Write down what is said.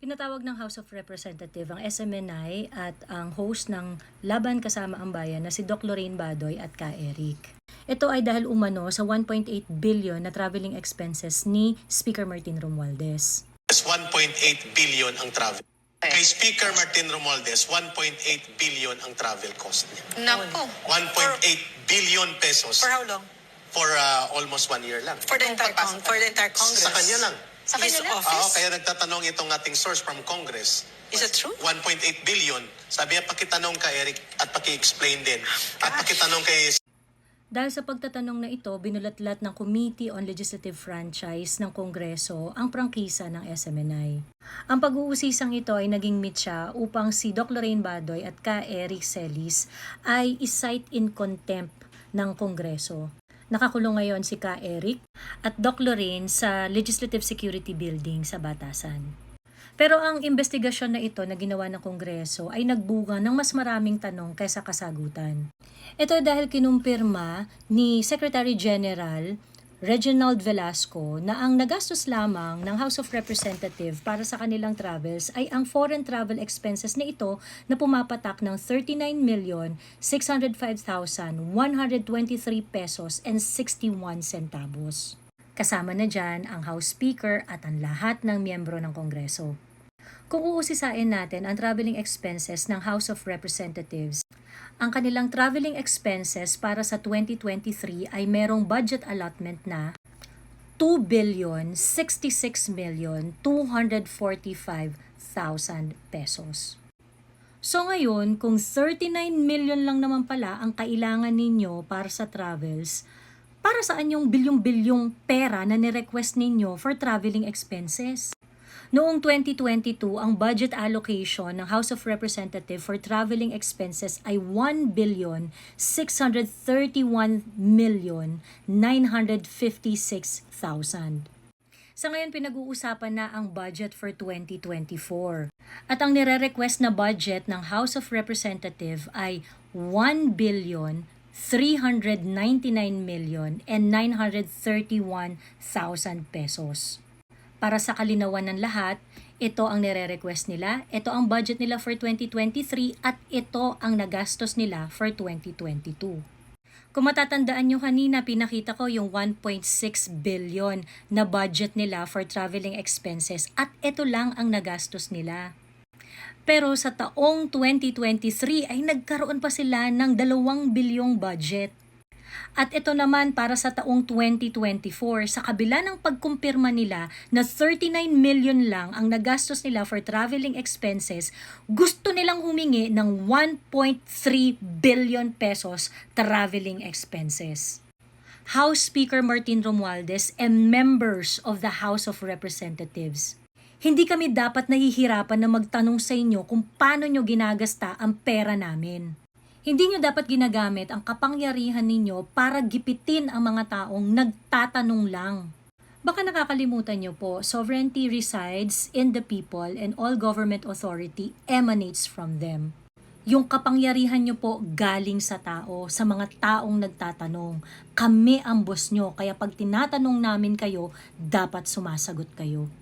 Pinatawag ng House of Representative ang SMNI at ang host ng Laban Kasama ang Bayan na si Doc Lorraine Badoy at Ka Eric. Ito ay dahil umano sa 1.8 billion na traveling expenses ni Speaker Martin Romualdez. Is 1.8 billion ang travel. Kay Speaker Martin Romualdez, 1.8 billion ang travel cost niya. Naku. 1.8 billion pesos For how long? for uh, almost one year lang. For the entire, con- for the entire Congress. Sa kanya lang. Sa His lang? office? Oo, kaya nagtatanong itong ating source from Congress. Is it true? 1.8 billion. Sabi niya, pakitanong ka Eric at paki-explain din. At pakitanong kay Dahil sa pagtatanong na ito, binulatlat ng Committee on Legislative Franchise ng Kongreso ang prangkisa ng SMNI. Ang pag-uusisang ito ay naging mitya upang si Doc Lorraine Badoy at Ka Eric Celis ay isight in contempt ng Kongreso. Nakakulong ngayon si Ka Eric at Doc Lorraine sa Legislative Security Building sa Batasan. Pero ang investigasyon na ito na ginawa ng Kongreso ay nagbunga ng mas maraming tanong kaysa kasagutan. Ito ay dahil kinumpirma ni Secretary General Reginald Velasco na ang nagastos lamang ng House of Representative para sa kanilang travels ay ang foreign travel expenses na ito na pumapatak ng 39,605,123 pesos and 61 centavos. Kasama na dyan ang House Speaker at ang lahat ng miyembro ng Kongreso. Kung uusisain natin ang traveling expenses ng House of Representatives, ang kanilang traveling expenses para sa 2023 ay merong budget allotment na 2 billion 66 million 245,000 pesos. So ngayon, kung 39 million lang naman pala ang kailangan ninyo para sa travels, para saan yung bilyong-bilyong pera na ni-request ninyo for traveling expenses? Noong 2022, ang budget allocation ng House of Representatives for traveling expenses ay 1 billion 631 million 956,000. Sa ngayon, pinag-uusapan na ang budget for 2024. At ang nire-request na budget ng House of Representative ay 1 billion 399 million and 931,000 pesos. Para sa kalinawan ng lahat, ito ang nire-request nila, ito ang budget nila for 2023 at ito ang nagastos nila for 2022. Kung matatandaan nyo kanina, pinakita ko yung 1.6 billion na budget nila for traveling expenses at ito lang ang nagastos nila. Pero sa taong 2023 ay nagkaroon pa sila ng 2 bilyong budget. At ito naman para sa taong 2024, sa kabila ng pagkumpirma nila na 39 million lang ang nagastos nila for traveling expenses, gusto nilang humingi ng 1.3 billion pesos traveling expenses. House Speaker Martin Romualdez and members of the House of Representatives. Hindi kami dapat nahihirapan na magtanong sa inyo kung paano nyo ginagasta ang pera namin. Hindi nyo dapat ginagamit ang kapangyarihan ninyo para gipitin ang mga taong nagtatanong lang. Baka nakakalimutan nyo po, sovereignty resides in the people and all government authority emanates from them. Yung kapangyarihan nyo po galing sa tao, sa mga taong nagtatanong. Kami ang boss nyo, kaya pag tinatanong namin kayo, dapat sumasagot kayo.